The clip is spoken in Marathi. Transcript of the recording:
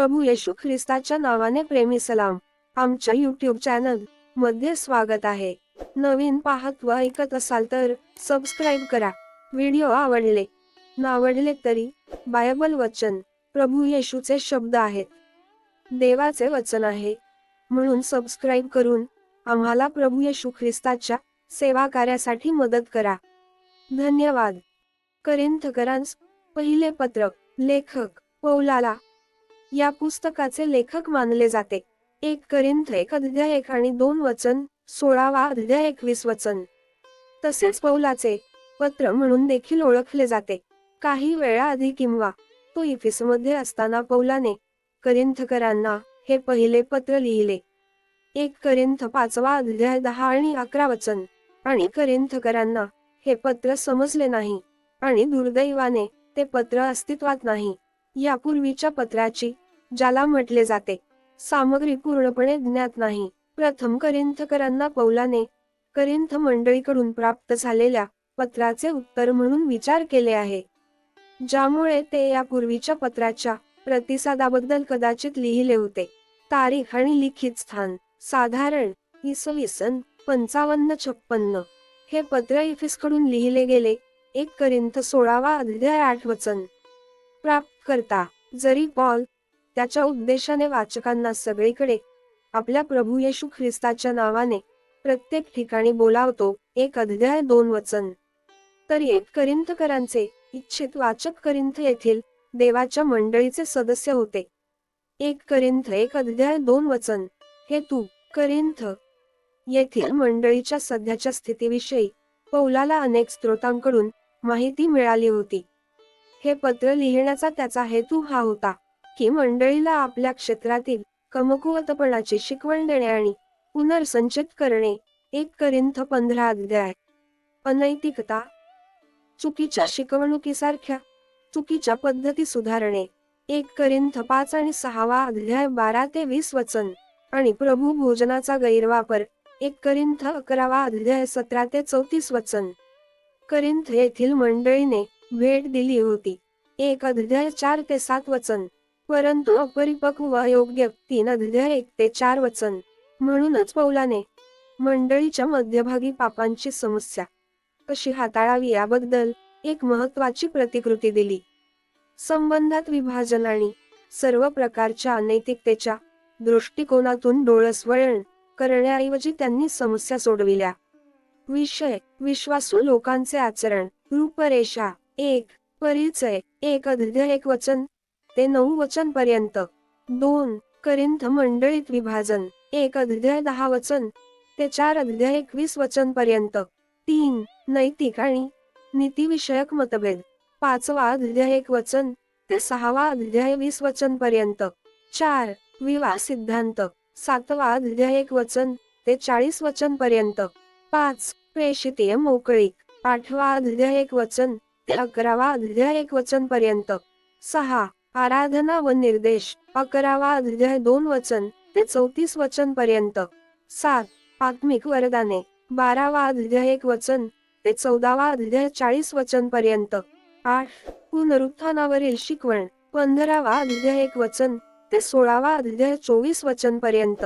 प्रभू येशू ख्रिस्ताच्या नावाने प्रेमी सलाम. आमच्या युट्यूब चॅनलमध्ये स्वागत आहे. नवीन पाहत व ऐकत असाल तर सबस्क्राईब करा. व्हिडिओ आवडले नावडले तरी बायबल वचन प्रभू येशूचे शब्द आहेत. देवाचे वचन आहे. म्हणून सबस्क्राईब करून आम्हाला प्रभू येशू ख्रिस्ताच्या सेवा कार्यासाठी मदत करा. धन्यवाद. करिंथकरांस पहिले पत्रक लेखक पौलाला या पुस्तकाचे लेखक मानले जाते. एक करिंथ एक अध्याय एक आणि दोन वचन सोळावा अध्याय एकवीस वचन. तसेच पौलाचे पत्र म्हणून देखील ओळखले जाते. काही वेळा आधी किंवा तो मध्ये असताना पौलाने करिंथकरांना हे पहिले पत्र लिहिले. एक करिंथ पाचवा अध्याय दहा आणि अकरा वचन. आणि करिंथकरांना हे पत्र समजले नाही. आणि दुर्दैवाने ते पत्र अस्तित्वात नाही. यापूर्वीच्या पत्राची ज्याला म्हटले जाते. सामग्री पूर्णपणे ज्ञात नाही. प्रथम करिंथकरांना पौलाने करिंथ मंडळीकडून प्राप्त झालेल्या पत्राचे उत्तर म्हणून विचार केले आहे. ज्यामुळे ते यापूर्वीच्या पत्राच्या प्रतिसादाबद्दल कदाचित लिहिले होते. तारीख आणि लिखित स्थान. साधारण इसवी सन पंचावन्न छप्पन्न. हे पत्रकडून लिहिले गेले. एक करिंथ सोळावा अध्याय आठ वचन. प्राप्त करता जरी पॉल त्याच्या उद्देशाने वाचकांना सगळीकडे आपल्या प्रभू येशू ख्रिस्ताच्या नावाने प्रत्येक ठिकाणी बोलावतो. एक अध्याय दोन वचन. तर एक करिंथकरांचे इच्छित वाचक करिंथ येथील देवाच्या मंडळीचे सदस्य होते. एक करिंथ एक अध्याय दोन वचन. हे तू करिंथ येथील मंडळीच्या सध्याच्या स्थितीविषयी पौलाला अनेक स्त्रोतांकडून माहिती मिळाली होती. हे पत्र लिहिण्याचा त्याचा हेतू हा होता. की मंडळीला आपल्या क्षेत्रातील कमकुवतपणाची शिकवण देणे आणि पुनर्संचित करणे एक करिंथ पंधरा अध्याय अनैतिकता चुकीच्या शिकवणुकीसारख्या चुकीच्या पद्धती सुधारणे एक करिंथ पाच आणि सहावा अध्याय बारा ते वीस वचन आणि प्रभू भोजनाचा गैरवापर एक करिंथ अकरावा अध्याय सतरा ते चौतीस वचन. करिंथ येथील मंडळीने भेट दिली होती. एक अध्याय चार ते सात वचन. परंतु अपरिपक्व व योग्य तीन अध्याय एक ते चार वचन म्हणूनच पौलाने मंडळीच्या मध्यभागी पापांची समस्या कशी हाताळावी याबद्दल एक महत्वाची प्रतिकृती दिली. संबंधात विभाजन आणि सर्व प्रकारच्या अनैतिकतेच्या दृष्टिकोनातून डोळसवळण करण्याऐवजी त्यांनी समस्या सोडविल्या. विषय विश्वासू लोकांचे आचरण रूपरेषा एक परिचय एक अध्याय एक वचन ते नऊ वचन पर्यंत दोन करिंथ मंडळीत विभाजन. एक अध्याय दहा वचन. ते चार अध्याय एकवीस वचन पर्यंत तीन नैतिक आणि नीतिविषयक मतभेद. पाचवा अध्याय एक वचन. ते सहावा अध्याय वीस वचन पर्यंत चार विवाह सिद्धांत. सातवा अध्याय एक वचन. ते चाळीस वचन पर्यंत पाच प्रेषितीय मोकळीक. आठवा अध्याय एक वचन. ते अकरावा अध्याय एक वचन पर्यंत सहा आराधना व निर्देश अकरावा अध्याय दोन वचन ते चौतीस वचन पर्यंत. सात आत्मिक वरदाने बारावा अध्याय एक वचन ते चौदावा अध्याय चाळीस वचन पर्यंत. आठ पुनरुत्थानावरील शिकवण पंधरावा अध्याय एक वचन ते सोळावा अध्याय चोवीस वचन पर्यंत.